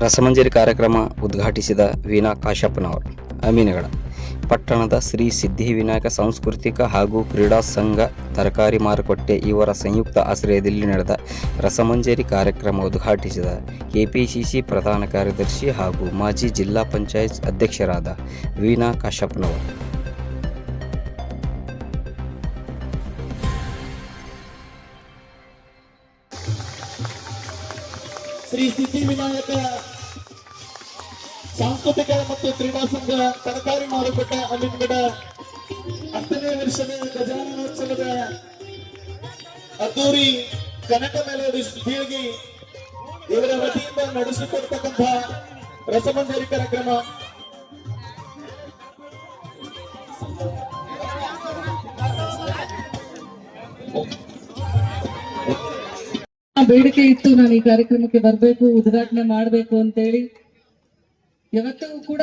ರಸಮಂಜರಿ ಕಾರ್ಯಕ್ರಮ ಉದ್ಘಾಟಿಸಿದ ವೀಣಾ ಕಾಶಪ್ಪನವರು ಅಮೀನಗಡ. ಪಟ್ಟಣದ ಶ್ರೀ ಸಿದ್ಧಿ ವಿನಾಯಕ ಸಾಂಸ್ಕೃತಿಕ ಹಾಗೂ ಕ್ರೀಡಾ ಸಂಘ ತರಕಾರಿ ಮಾರುಕಟ್ಟೆ ಇವರ ಸಂಯುಕ್ತ ಆಶ್ರಯದಲ್ಲಿ ನಡೆದ ರಸಮಂಜರಿ ಕಾರ್ಯಕ್ರಮ ಉದ್ಘಾಟಿಸಿದ ಕೆಪಿಸಿಸಿ ಪ್ರಧಾನ ಕಾರ್ಯದರ್ಶಿ ಹಾಗೂ ಮಾಜಿ ಜಿಲ್ಲಾ ಪಂಚಾಯತ್ ಅಧ್ಯಕ್ಷರಾದ ವೀಣಾ ಕಾಶಪ್ಪನವರು ಶ್ರೀ ಸಿದ್ಧಿವಿನಾಯಕ ಸಾಂಸ್ಕೃತಿಕ ಮತ್ತು ಕ್ರೀಡಾ ಸಂಘ ತರಕಾರಿ ಮಾರುಕಟ್ಟೆ ಅಲ್ಲಿಂದ ಹತ್ತನೇ ವರ್ಷದ ಗಜಾನನೋತ್ಸವದ ಅದ್ದೂರಿ ಕನಕ ಮೇಲೆ ಸುದ್ದಿಯಾಗಿ ಇವರ ವತಿಯಿಂದ ನಡೆಸಿಕೊಡ್ತಕ್ಕಂಥ ರಸಮಂಜರಿ ಕಾರ್ಯಕ್ರಮ ಬೇಡಿಕೆ ಇತ್ತು ನಾನು ಈ ಕಾರ್ಯಕ್ರಮಕ್ಕೆ ಬರಬೇಕು, ಉದ್ಘಾಟನೆ ಮಾಡಬೇಕು ಅಂತೇಳಿ. ಯಾವತ್ತಿಗೂ ಕೂಡ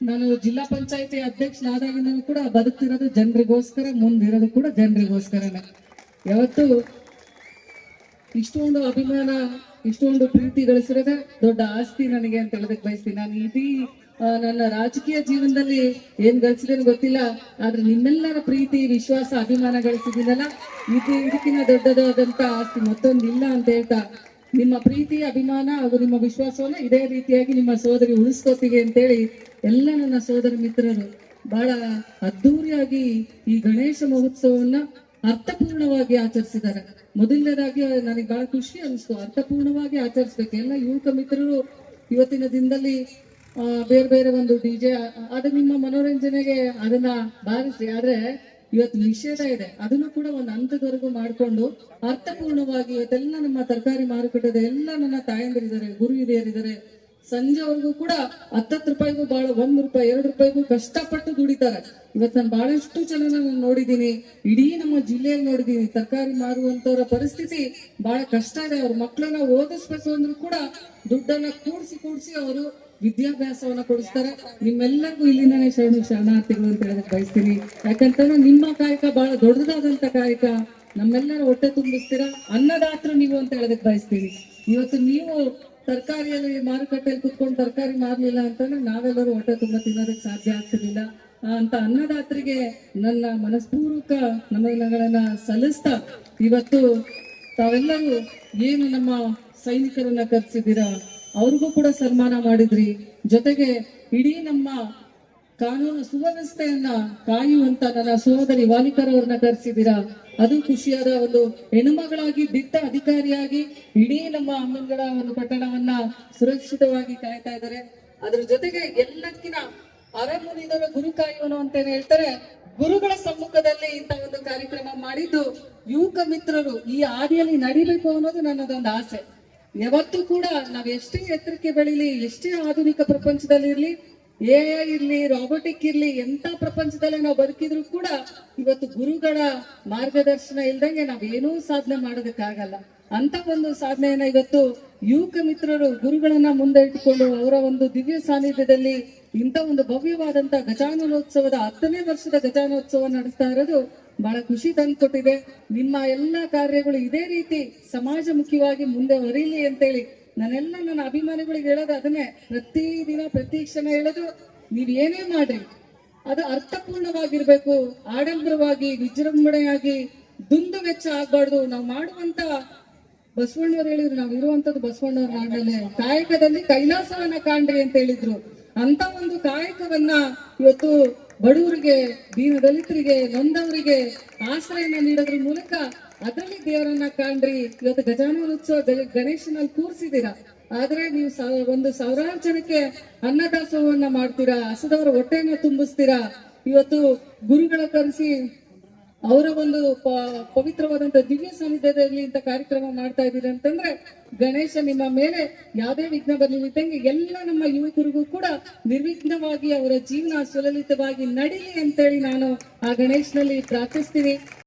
ನಾನು ಜಿಲ್ಲಾ ಪಂಚಾಯತಿ ಅಧ್ಯಕ್ಷನಾದಾಗಿಂದಲೂ ಕೂಡ ಬದುಕ್ತಿರೋದು ಜನರಿಗೋಸ್ಕರ, ಮುಂದಿರೋದು ಕೂಡ ಜನರಿಗೋಸ್ಕರನೇ. ಯಾವತ್ತು ಇಷ್ಟೊಂದು ಅಭಿಮಾನ, ಇಷ್ಟೊಂದು ಪ್ರೀತಿ ಗಳಿಸಿರೋದೇ ದೊಡ್ಡ ಆಸ್ತಿ ನನಗೆ ಅಂತ ಹೇಳೋದಕ್ಕೆ ಬಯಸ್ತೀನಿ. ನಾನು ಇಡೀ ನನ್ನ ರಾಜಕೀಯ ಜೀವನದಲ್ಲಿ ಏನ್ ಗಳಿಸಿದೇನು ಗೊತ್ತಿಲ್ಲ, ಆದ್ರೆ ನಿಮ್ಮೆಲ್ಲರ ಪ್ರೀತಿ, ವಿಶ್ವಾಸ, ಅಭಿಮಾನ ಗಳಿಸಿದ್ದೀನಲ್ಲ? ಇದು ಇದಕ್ಕಿಂತ ದೊಡ್ಡದಾದಂತ ಆಸ್ತಿ ಮತ್ತೊಂದಿಲ್ಲ ಅಂತ ಹೇಳ್ತಾ, ನಿಮ್ಮ ಪ್ರೀತಿ, ಅಭಿಮಾನ ಹಾಗೂ ನಿಮ್ಮ ವಿಶ್ವಾಸವನ್ನ ಇದೇ ರೀತಿಯಾಗಿ ನಿಮ್ಮ ಸೋದರಿ ಉಳಿಸ್ಕೋತೀವಿ ಅಂತೇಳಿ ಎಲ್ಲ ನನ್ನ ಸೋದರ ಮಿತ್ರರು ಬಹಳ ಅದ್ದೂರಿಯಾಗಿ ಈ ಗಣೇಶ ಮಹೋತ್ಸವವನ್ನ ಅರ್ಥಪೂರ್ಣವಾಗಿ ಆಚರಿಸಿದ್ದಾರೆ. ಮೊದಲನೇದಾಗಿ ನನಗೆ ಬಹಳ ಖುಷಿ ಅನಿಸ್ತು, ಅರ್ಥಪೂರ್ಣವಾಗಿ ಆಚರಿಸ್ಬೇಕು. ಎಲ್ಲ ಯುವಕ ಮಿತ್ರರು ಇವತ್ತಿನ ದಿನದಲ್ಲಿ ಬೇರೆ ಬೇರೆ ಒಂದು ಡಿಜೆ ಅದು ನಿಮ್ಮ ಮನೋರಂಜನೆಗೆ ಅದನ್ನ ಭಾವಿಸಿ ಆದ್ರೆ ಇವತ್ತು ನಿಷೇಧ ಇದೆ. ಅದನ್ನು ಕೂಡ ಒಂದು ಹಂತದವರೆಗೂ ಮಾಡಿಕೊಂಡು ಅರ್ಥಪೂರ್ಣವಾಗಿ ಇವತ್ತೆಲ್ಲ ನಮ್ಮ ತರಕಾರಿ ಮಾರುಕಟ್ಟೆದ ಎಲ್ಲ ನನ್ನ ತಾಯಂದಿರಿದ್ದಾರೆ, ಗುರು ಹಿರಿಯರಿದ್ದಾರೆ. ಸಂಜೆವರೆಗೂ ಕೂಡ ಹತ್ತತ್ತು ರೂಪಾಯಿಗೂ ಬಹಳ ಒಂದ್ ರೂಪಾಯಿ, ಎರಡು ರೂಪಾಯಿಗೂ ಕಷ್ಟಪಟ್ಟು ದುಡಿತಾರೆ. ಇವತ್ತು ನಾನು ಬಹಳಷ್ಟು ಜನ ನಾನು ನೋಡಿದೀನಿ ಇಡೀ ನಮ್ಮ ಜಿಲ್ಲೆಯಲ್ಲಿ ನೋಡಿದೀನಿ ತರಕಾರಿ ಮಾರುವಂತವರ ಪರಿಸ್ಥಿತಿ ಬಹಳ ಕಷ್ಟ ಇದೆ. ಅವ್ರ ಮಕ್ಕಳನ್ನ ಓದಿಸ್ಬೇಕು ಅಂದ್ರೂ ಕೂಡ ದುಡ್ಡನ್ನ ಕೂಡಿಸಿ ಕೂಡಿಸಿ ಅವರು ವಿದ್ಯಾಭ್ಯಾಸವನ್ನ ಕೊಡಿಸ್ತಾರೆ. ನಿಮ್ಮೆಲ್ಲರಿಗೂ ಇಲ್ಲಿನೇ ಶರಣ ಶರಣಾರ್ಥಿಗಳು ಅಂತ ಹೇಳಕ್ ಬಯಸ್ತೀನಿ. ಯಾಕಂತಂದ್ರೆ ನಿಮ್ಮ ಕಾಯಕ ಬಹಳ ದೊಡ್ಡದಾದಂತ ಕಾಯಕ. ನಮ್ಮೆಲ್ಲರ ಹೊಟ್ಟೆ ತುಂಬಿಸ್ತೀರಾ? ಅನ್ನದಾತರು ನೀವು ಅಂತ ಹೇಳದಕ್ ಬಯಸ್ತೀನಿ. ಇವತ್ತು ನೀವು ತರಕಾರಿಯಲ್ಲಿ ಮಾರುಕಟ್ಟೆಯಲ್ಲಿ ಕುತ್ಕೊಂಡು ತರಕಾರಿ ಮಾರ್ಲಿಲ್ಲ ಅಂತಂದ್ರೆ ನಾವೆಲ್ಲರೂ ಹೊಟ್ಟೆ ತುಂಬ ತಿನ್ನೋದಕ್ಕೆ ಸಾಧ್ಯ ಆಗ್ತಿರ್ಲಿಲ್ಲ. ಅಂತ ಅನ್ನದಾತರಿಗೆ ನನ್ನ ಮನಸ್ಪೂರ್ವಕ ನಮನಗಳನ್ನ ಸಲ್ಲಿಸ್ತಾ ಇವತ್ತು ತಾವೆಲ್ಲರೂ ಏನು ನಮ್ಮ ಸೈನಿಕರನ್ನ ಕರ್ಸಿದ್ದೀರಾ? ಅವ್ರಿಗೂ ಕೂಡ ಸನ್ಮಾನ ಮಾಡಿದ್ರಿ. ಜೊತೆಗೆ ಇಡೀ ನಮ್ಮ ಕಾನೂನು ಸುವ್ಯವಸ್ಥೆಯನ್ನ ಕಾಯುವಂತ ನನ್ನ ಸಹೋದರಿ ವಾಲಿಕರವ್ರನ್ನ ಕರೆಸಿದ್ದೀರಾ? ಅದು ಖುಷಿಯಾದ ಒಂದು ಹೆಣ್ಣುಮಗಳಾಗಿ ದಿಟ್ಟ ಅಧಿಕಾರಿಯಾಗಿ ಇಡೀ ನಮ್ಮ ಅಮ್ಮನ್ಗಳ ಒಂದು ಪಟ್ಟಣವನ್ನ ಸುರಕ್ಷಿತವಾಗಿ ಕಾಯ್ತಾ ಇದ್ದಾರೆ. ಅದ್ರ ಜೊತೆಗೆ ಎಲ್ಲಕ್ಕಿನ ಅರಮುನಿದರ ಗುರು ಕಾಯುವನು ಅಂತ ಹೇಳ್ತಾರೆ. ಗುರುಗಳ ಸಮ್ಮುಖದಲ್ಲಿ ಇಂತ ಒಂದು ಕಾರ್ಯಕ್ರಮ ಮಾಡಿದ್ದು ಯುವಕ ಮಿತ್ರರು ಈ ಹಾದಿಯಲ್ಲಿ ನಡಿಬೇಕು ಅನ್ನೋದು ನನ್ನದೊಂದು ಆಸೆ. ಯಾವತ್ತೂ ಕೂಡ ನಾವ್ ಎಷ್ಟೇ ಎತ್ತರಕ್ಕೆ ಬೆಳಿಲಿ, ಎಷ್ಟೇ ಆಧುನಿಕ ಪ್ರಪಂಚದಲ್ಲಿ ಇರ್ಲಿ ಎ ಇರ್ಲಿ ರಾಬೋಟಿಕ್ ಇರ್ಲಿ, ಎಂತ ಪ್ರಪಂಚದಲ್ಲೇ ನಾವು ಬದುಕಿದ್ರು ಕೂಡ ಇವತ್ತು ಗುರುಗಳ ಮಾರ್ಗದರ್ಶನ ಇಲ್ದಂಗೆ ನಾವೇನೂ ಸಾಧನೆ ಮಾಡೋದಕ್ಕಾಗಲ್ಲ. ಅಂತ ಒಂದು ಸಾಧನೆಯನ್ನ ಇವತ್ತು ಯುವಕ ಮಿತ್ರರು ಗುರುಗಳನ್ನ ಮುಂದೆ ಇಟ್ಕೊಂಡು ಅವರ ಒಂದು ದಿವ್ಯ ಸಾನ್ನಿಧ್ಯದಲ್ಲಿ ಇಂಥ ಒಂದು ಭವ್ಯವಾದಂತ ಗಜಾನನೋತ್ಸವದ ಹತ್ತನೇ ವರ್ಷದ ಗಜಾನೋತ್ಸವ ನಡೆಸ್ತಾ ಇರೋದು ಬಹಳ ಖುಷಿ ತಂದ್ಕೊಟ್ಟಿದೆ. ನಿಮ್ಮ ಎಲ್ಲ ಕಾರ್ಯಗಳು ಇದೇ ರೀತಿ ಸಮಾಜಮುಖಿಯಾಗಿ ಮುಂದೆ ಹೊರೀಲಿ ಅಂತೇಳಿ ನಾನೆಲ್ಲ ನನ್ನ ಅಭಿಮಾನಿಗಳಿಗೆ ಹೇಳೋದು ಅದನ್ನೇ. ಪ್ರತಿ ದಿನ ಪ್ರತಿ ಕ್ಷಣ ಹೇಳೋದು ನೀವ್ ಏನೇ ಮಾಡ್ರಿ, ಅದು ಅರ್ಥಪೂರ್ಣವಾಗಿರ್ಬೇಕು. ಆಡಂಬರವಾಗಿ, ವಿಜೃಂಭಣೆಯಾಗಿ, ದುಂದು ವೆಚ್ಚ ಆಗ್ಬಾರ್ದು. ನಾವು ಮಾಡುವಂತ ಬಸವಣ್ಣವ್ರು ಹೇಳಿದ್ರು, ನಾವು ಇರುವಂತದ್ದು ಬಸವಣ್ಣವ್ರ ನಾಡಲ್ಲೇ ಕಾಯಕದಲ್ಲಿ ಕೈಲಾಸವನ್ನ ಕಾಣ್ರಿ ಅಂತ ಹೇಳಿದ್ರು. ಅಂತ ಒಂದು ಕಾಯಕವನ್ನ ಇವತ್ತು ಬಡವರಿಗೆ ದೀನ ದಲಿತರಿಗೆ, ನೊಂದವರಿಗೆ ಆಶ್ರಯನ ನೀಡೋದ್ರ ಮೂಲಕ ಅದರಲ್ಲಿ ದೇವರನ್ನ ಕಾಣ್ರಿ. ಇವತ್ತು ಗಜಾನನ ಉತ್ಸವ ಗಣೇಶನಲ್ಲಿ ಕೂರ್ಸಿದೀರಾ ಆದ್ರೆ ನೀವು ಒಂದು ಸಾವಿರಾರು ಜನಕ್ಕೆ ಅನ್ನದಾಸೋಹವನ್ನ ಮಾಡ್ತೀರಾ, ಹಸದವರ ಹೊಟ್ಟೆಯನ್ನ ತುಂಬಿಸ್ತೀರಾ. ಇವತ್ತು ಗುರುಗಳ ಕರೆಸಿ ಅವರ ಒಂದು ಪವಿತ್ರವಾದಂತ ದಿವ್ಯ ಸಾನ್ನಿಧ್ಯದಲ್ಲಿ ಇಂತ ಕಾರ್ಯಕ್ರಮ ಮಾಡ್ತಾ ಇದ್ದೀರಿ ಅಂತಂದ್ರೆ, ಗಣೇಶ ನಿಮ್ಮ ಮೇಲೆ ಯಾವುದೇ ವಿಘ್ನ ಬರಲಿದ್ದಂಗೆ ಎಲ್ಲ ನಮ್ಮ ಯುವಕರಿಗೂ ಕೂಡ ನಿರ್ವಿಘ್ನವಾಗಿ ಅವರ ಜೀವನ ಸುಲಲಿತವಾಗಿ ನಡೀಲಿ ಅಂತೇಳಿ ನಾನು ಆ ಗಣೇಶನಲ್ಲಿ ಪ್ರಾರ್ಥಿಸ್ತೀನಿ.